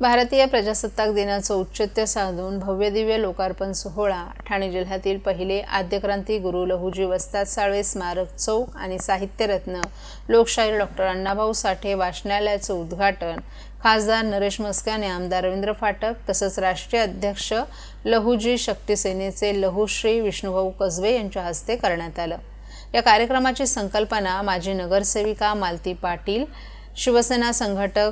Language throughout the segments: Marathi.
भारतीय प्रजासत्ताक दिनाचं औचित्य साधून भव्यदिव्य लोकार्पण सोहळा. ठाणे जिल्ह्यातील पहिले आद्यक्रांती गुरु लहुजी वस्ताद साळवे स्मारक चौक आणि साहित्यरत्न लोकशाहीर डॉक्टर अण्णाभाऊ साठे वाचनालयाचं उद्घाटन. खासदार नरेश मस्काने आमदार रवींद्र फाटक तसंच राष्ट्रीय अध्यक्ष लहुजी शक्ती सेनेचे लहुश्री विष्णुभाऊ कसबे यांच्या हस्ते करण्यात आलं. या कार्यक्रमाची संकल्पना माजी नगरसेविका मालती पाटील शिवसेना संघटक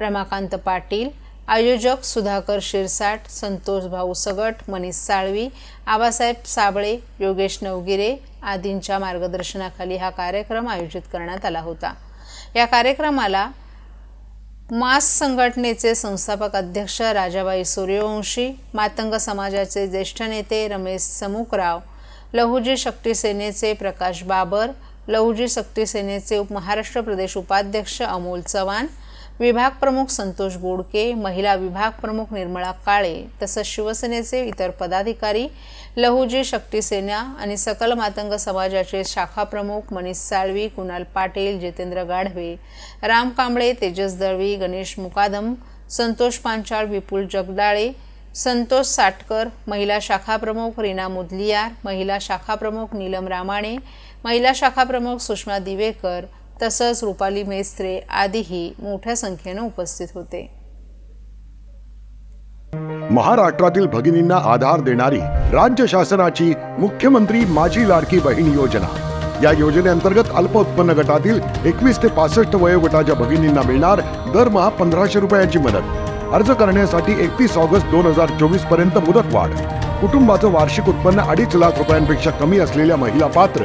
रमाकांत पाटील आयोजक सुधाकर शिरसाट संतोष भाऊ सगट मनीष साळवी आबासाहेब साबळे योगेश नवगिरे आदींच्या मार्गदर्शनाखाली हा कार्यक्रम आयोजित करण्यात आला होता. या कार्यक्रमाला मास संघटनेचे संस्थापक अध्यक्ष राजाबाई सूर्यवंशी मातंग समाजाचे ज्येष्ठ नेते रमेश समुकराव लहुजी शक्ती सेनेचे प्रकाश बाबर लहुजी शक्ती सेनेचे उप महाराष्ट्र प्रदेश उपाध्यक्ष अमोल चव्हाण विभाग प्रमुख संतोष बोडके महिला विभाग प्रमुख निर्मळा काळे तसंच शिवसेनेचे इतर पदाधिकारी लहुजी शक्ती सेना आणि सकल मातंग समाजाचे शाखा प्रमुख मनीष साळवी कुणाल पाटील जितेंद्र गाढवे राम कांबळे तेजस दळवी गणेश मुकादम संतोष पांचाळ विपुल जगदाळे संतोष साटकर महिला शाखा प्रमुख रीना मुदलियार महिला शाखा प्रमुख नीलम रामाणे महिला शाखा प्रमुख सुषमा दिवेकर तसंच रुपाली मेस्त्रे आदीही मोठ्या संख्येनं उपस्थित होते. महाराष्ट्रातील भगिनींना आधार देणारी राज्य शासनाची मुख्यमंत्री माझी लाडकी बहीण योजना. या योजनेअंतर्गत अल्प उत्पन्न गटातील एकवीस ते पासष्ट वयोगटाच्या भगिनींना मिळणार दरमहा पंधराशे रुपयांची मदत. अर्ज करण्यासाठी एकतीस ऑगस्ट दोन हजार चोवीसपर्यंत मुदतवाढ. कुटुंबाचं वार्षिक उत्पन्न अडीच लाख रुपयांपेक्षा कमी असलेल्या महिला पात्र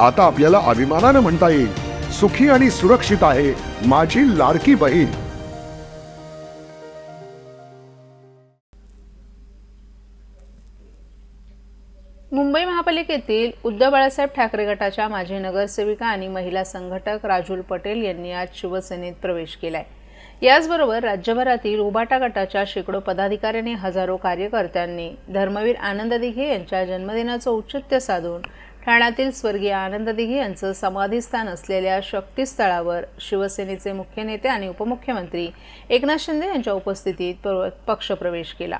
आता आपल्याला अभिमानानं म्हणता येईल. सुखी आणि सुरक्षित आहे माझी लाडकी बहीण. मुंबई महापालिकेतील उद्धव बाळासाहेब ठाकरे गटाच्या माजी नगरसेविका आणि महिला संघटक राजूल पटेल यांनी आज शिवसेनेत प्रवेश केलाय. याचबरोबर राज्यभरातील उबाटा गटाच्या शेकडो पदाधिकाऱ्यांनी हजारो कार्यकर्त्यांनी धर्मवीर आनंद दिघे यांच्या जन्मदिनाचं औचित्य साधून ठाण्यातील स्वर्गीय आनंद दिघे यांचं समाधीस्थान असलेल्या शक्तीस्थळावर शिवसेनेचे मुख्य नेते आणि उपमुख्यमंत्री एकनाथ शिंदे यांच्या उपस्थितीत पक्षप्रवेश केला.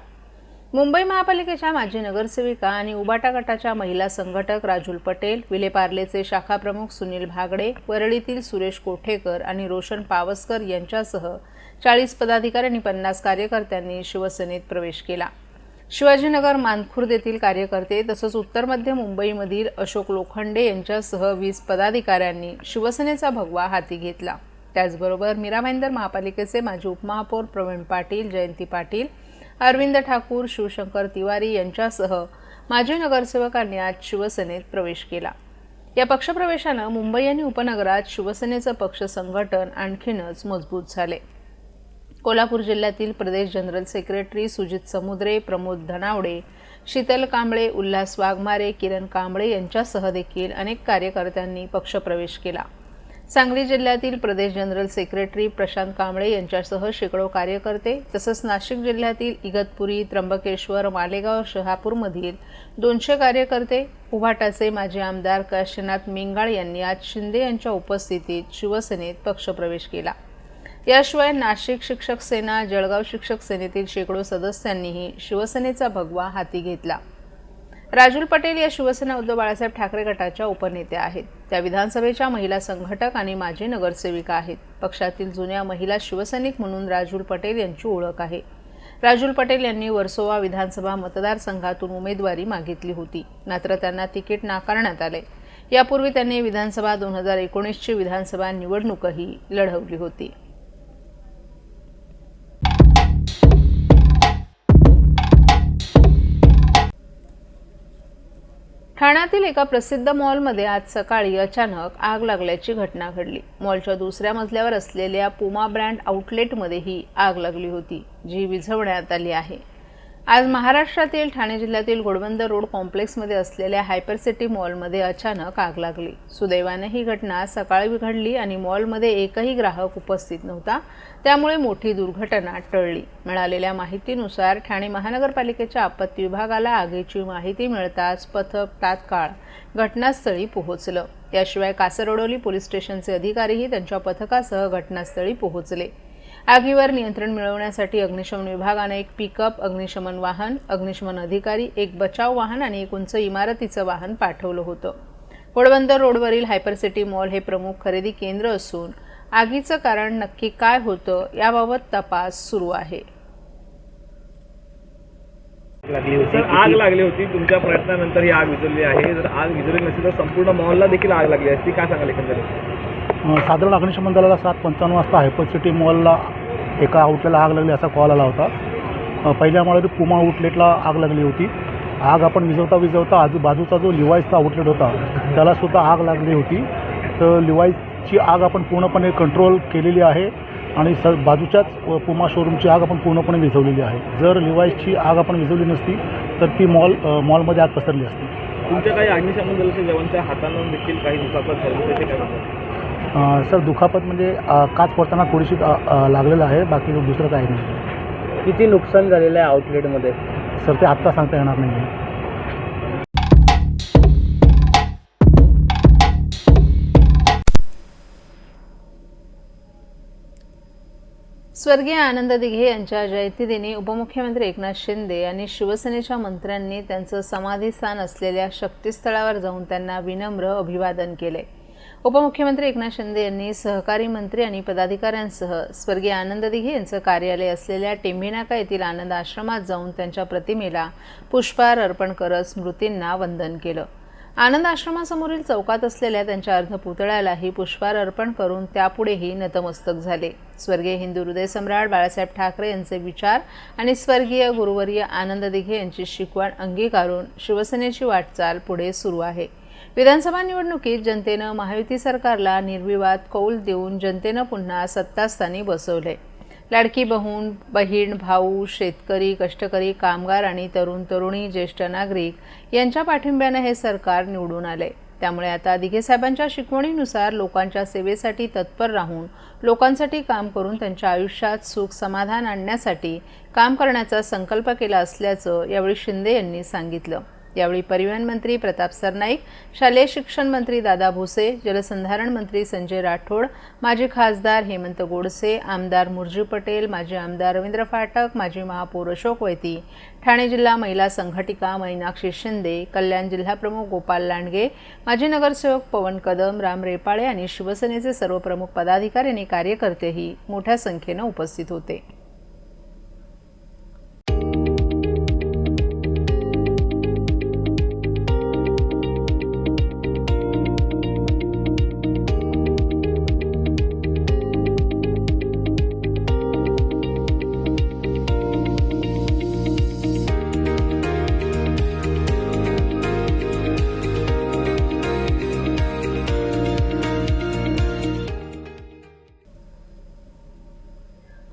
मुंबई महापालिकेच्या माजी नगरसेविका आणि उबाटा गटाच्या महिला संघटक राजूल पटेल विलेपार्लेचे शाखाप्रमुख सुनील भागडे वरळीतील सुरेश कोठेकर आणि रोशन पावसकर यांच्यासह चाळीस पदाधिकारी आणि पन्नास कार्यकर्त्यांनी शिवसेनेत प्रवेश केला. शिवाजीनगर मानखुर्द येथील कार्यकर्ते तसंच उत्तर मध्य मुंबईमधील अशोक लोखंडे यांच्यासह वीस पदाधिकाऱ्यांनी शिवसेनेचा भगवा हाती घेतला. त्याचबरोबर मीरा भाईंदर महापालिकेचे माजी उपमहापौर प्रवीण पाटील जयंती पाटील अरविंद ठाकूर शिवशंकर तिवारी यांच्यासह माजी नगरसेवकांनी आज शिवसेनेत प्रवेश केला. या पक्षप्रवेशानं मुंबई आणि उपनगरात शिवसेनेचं पक्ष संघटन आणखीनच मजबूत झाले. कोल्हापूर जिल्ह्यातील प्रदेश जनरल सेक्रेटरी सुजित समुद्रे प्रमोद धनावडे शीतल कांबळे उल्हास वाघमारे किरण कांबळे यांच्यासह देखील अनेक कार्यकर्त्यांनी पक्षप्रवेश केला. सांगली जिल्ह्यातील प्रदेश जनरल सेक्रेटरी प्रशांत कांबळे यांच्यासह शेकडो कार्यकर्ते तसंच नाशिक जिल्ह्यातील इगतपुरी त्र्यंबकेश्वर मालेगाव शहापूरमधील दोनशे कार्यकर्ते उभाटाचे माजी आमदार काशीनाथ मिंगाळ यांनी आज शिंदे यांच्या उपस्थितीत शिवसेनेत पक्षप्रवेश केला. याशिवाय नाशिक शिक्षक सेना जळगाव शिक्षक सेनेतील शेकडो सदस्यांनीही शिवसेनेचा भगवा हाती घेतला. राजूल पटेल या शिवसेना उद्धव बाळासाहेब ठाकरे गटाच्या उपनेत्या आहेत. त्या विधानसभेच्या महिला संघटक आणि माजी नगरसेविका आहेत. पक्षातील जुन्या महिला शिवसैनिक म्हणून राजूल पटेल यांची ओळख आहे. राजूल पटेल यांनी वर्सोवा विधानसभा मतदारसंघातून उमेदवारी मागितली होती. मात्र त्यांना तिकीट नाकारण्यात आले. यापूर्वी त्यांनी विधानसभा दोन हजार एकोणीसची विधानसभा निवडणूकही लढवली होती. ठाण्यातील एका प्रसिद्ध मॉलमध्ये आज सकाळी अचानक आग लागल्याची घटना घडली. मॉलच्या दुसऱ्या मजल्यावर असलेल्या पुमा ब्रँड आउटलेटमध्ये ही आग लागली होती जी विझवण्यात आली आहे. आज महाराष्ट्रातील ठाणे जिल्ह्यातील घोडबंदर रोड कॉम्प्लेक्समध्ये असलेल्या हायपर सिटी मॉलमध्ये अचानक आग लागली. सुदैवाने ही घटना सकाळी घडली आणि मॉलमध्ये एकही ग्राहक उपस्थित नव्हता. त्यामुळे मोठी दुर्घटना टळली. मिळालेल्या माहितीनुसार ठाणे महानगरपालिकेच्या आपत्ती विभागाला आगीची माहिती मिळताच पथक तात्काळ घटनास्थळी पोहोचलं. याशिवाय कासरडोली पोलीस स्टेशनचे अधिकारीही त्यांच्या पथकासह घटनास्थळी पोहोचले. आगीवर नियंत्रण मिळवण्यासाठी अग्निशमन विभागाने एक पिकअप अग्निशमन वाहन अग्निशमन अधिकारी एक बचाव वाहन आणि एक उंच इमारतीचं वाहन पाठवलं होतं. घोडबंदर रोडवरील हायपर सिटी मॉल हे प्रमुख खरेदी केंद्र असून आगीचं कारण नक्की काय होतं याबाबत तपास सुरू आहे. लागली होती. सर आग लागली होती. तुमच्या प्रयत्नानंतर ही आग विझवली आहे. जर आग विझवली नसती तर संपूर्ण मॉलला देखील आग लागली असती. काय सांगाल एकंदरीत? साधारण अग्निशमन दलाला सात पंचावन्न वाजता हायपर सिटी मॉलला एका आउटलेटला आग लागली असा कॉल आला होता. पहिल्या माळ्यावर पुमा आउटलेटला आग लागली होती. आग आपण विझवता विझवता आजूबाजूचा जो लिवाईसचा आउटलेट होता त्यालासुद्धा आग लागली होती. तर लिवाईसची आग आपण पूर्णपणे कंट्रोल केलेली आहे आणि स बाजूच्याच पुमा शोरूमची आग आपण पूर्णपणे विझवलेली आहे. जर लिवाईसची आग आपण विझवली नसती तर ती मॉल मॉलमध्ये आग पसरली असती. तुमच्या काही अग्निशमन दलाच्या जवानच्या हातानं देखील काही दुखापत झाली त्याचे काय सर दुखापत म्हणजे काच पडताना थोडीशी लागलेलं आहे बाकी दुसरं काही नाही. किती नुकसान झालेलं आहे आउटलेटमध्ये? सर ते आत्ता सांगता येणार नाही आहे. स्वर्गीय आनंद दिघे यांच्या जयंतीदिनी उपमुख्यमंत्री एकनाथ शिंदे यांनी शिवसेनेच्या मंत्र्यांनी त्यांचं समाधीस्थान असलेल्या शक्तीस्थळावर जाऊन त्यांना विनम्र अभिवादन केले. उपमुख्यमंत्री एकनाथ शिंदे यांनी सहकारी मंत्री आणि पदाधिकाऱ्यांसह स्वर्गीय आनंद दिघे यांचं कार्यालय असलेल्या टेंभीनाका येथील आनंद आश्रमात जाऊन त्यांच्या प्रतिमेला पुष्पहार अर्पण करत स्मृतींना वंदन केलं. आनंद आश्रमासमोरील चौकात असलेल्या त्यांच्या अर्धपुतळ्यालाही पुष्पहार अर्पण करून त्यापुढेही नतमस्तक झाले. स्वर्गीय हिंदू हृदय सम्राट बाळासाहेब ठाकरे यांचे विचार आणि स्वर्गीय गुरुवर्य आनंद दिघे यांची शिकवण अंगीकारून शिवसेनेची वाटचाल पुढे सुरू आहे. विधानसभा निवडणुकीत जनतेनं महायुती सरकारला निर्विवाद कौल देऊन जनतेनं पुन्हा सत्तास्थानी बसवले. लाडकी बहून बहीण भाऊ शेतकरी कष्टकरी कामगार आणि तरुण तरुणी ज्येष्ठ नागरिक यांच्या पाठिंब्यानं हे सरकार निवडून आले. त्यामुळे आता दिघेसाहेबांच्या शिकवणीनुसार लोकांच्या सेवेसाठी तत्पर राहून लोकांसाठी काम करून त्यांच्या आयुष्यात सुख समाधान आणण्यासाठी काम करण्याचा संकल्प केला असल्याचं यावेळी शिंदे यांनी सांगितलं. यावेळी परिवहन मंत्री प्रताप सरनाईक शालेय शिक्षण मंत्री दादा भुसे जलसंधारण मंत्री संजय राठोड माजी खासदार हेमंत गोडसे आमदार मुरजी पटेल माजी आमदार रवींद्र फाटक माजी महापौर अशोक वैती ठाणे जिल्हा महिला संघटिका मैनाक्षी शिंदे कल्याण जिल्हाप्रमुख गोपाल लांडगे माजी नगरसेवक पवन कदम राम रेपाळे आणि शिवसेनेचे सर्व प्रमुख पदाधिकारी आणि कार्यकर्तेही मोठ्या संख्येनं उपस्थित होते.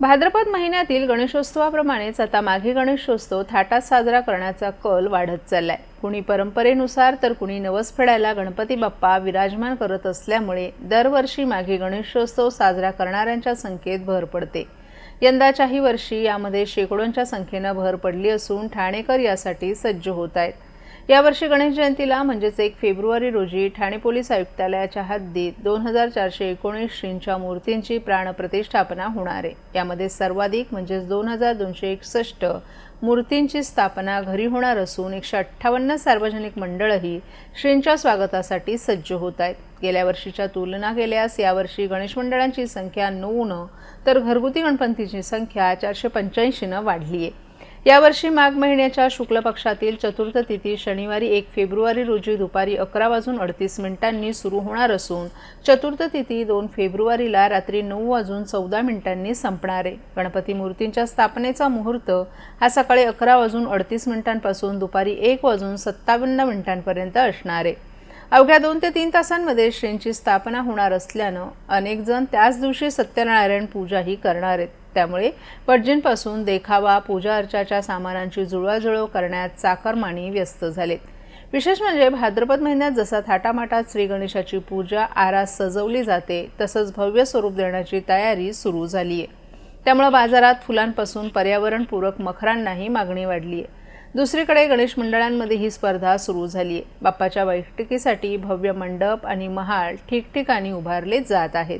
भाद्रपद महिन्यातील गणेशोत्सवाप्रमाणेच आता माघी गणेशोत्सव थाटात साजरा करण्याचा कल वाढत चाललाय. कुणी परंपरेनुसार तर कुणी नवस फेडायला गणपती बाप्पा विराजमान करत असल्यामुळे दरवर्षी माघी गणेशोत्सव साजरा करणाऱ्यांच्या संख्येत भर पडते. यंदाच्याही वर्षी यामध्ये शेकडोंच्या संख्येनं भर पडली असून ठाणेकर यासाठी सज्ज होत आहेत. यावर्षी गणेश जयंतीला म्हणजेच एक फेब्रुवारी रोजी ठाणे पोलीस आयुक्तालयाच्या हद्दीत दोन हजार चारशे एकोणीस श्रींच्या मूर्तींची प्राणप्रतिष्ठापना होणार आहे. यामध्ये सर्वाधिक म्हणजेच दोन हजार दोनशे एकसष्ट मूर्तींची स्थापना घरी होणार असून एकशे अठ्ठावन्न सार्वजनिक मंडळही श्रींच्या स्वागतासाठी सज्ज होत आहेत. गेल्या वर्षीच्या तुलना केल्यास यावर्षी गणेश मंडळांची संख्या नऊनं तर घरगुती गणपतीची संख्या चारशे पंच्याऐंशीनं वाढली आहे. यावर्षी माघ महिन्याच्या शुक्ल पक्षातील चतुर्थ तिथी शनिवारी एक फेब्रुवारी रोजी दुपारी अकरा वाजून अडतीस मिनिटांनी सुरू होणार असून चतुर्थ तिथी दोन फेब्रुवारीला रात्री नऊ वाजून चौदा मिनिटांनी संपणार आहे. गणपती मूर्तींच्या स्थापनेचा मुहूर्त हा सकाळी अकरा वाजून अडतीस मिनिटांपासून दुपारी एक वाजून सत्तावन्न मिनिटांपर्यंत असणार आहे. अवघ्या दोन ते तीन तासांमध्ये श्रींची स्थापना होणार असल्यानं अनेक जण त्याच दिवशी सत्यनारायण पूजाही करणार आहेत. त्यामुळे पटजींपासून देखावा पूजा अर्चाच्या सामानांची जुळवाजुळव करण्यात चाकरमानी व्यस्त झालेत विशेष म्हणजे भाद्रपद महिन्यात जसा थाटामाटात श्री गणेशाची पूजा आरास सजवली जाते तसंच भव्य स्वरूप देण्याची तयारी सुरू झाली आहे त्यामुळं बाजारात फुलांपासून पर्यावरणपूरक मखरांनाही मागणी वाढली आहे दुसरीकडे गणेश मंडळांमध्ये ही स्पर्धा सुरू झाली आहे बाप्पाच्या बैठकीसाठी भव्य मंडप आणि महाल ठिकठिकाणी उभारले जात आहेत.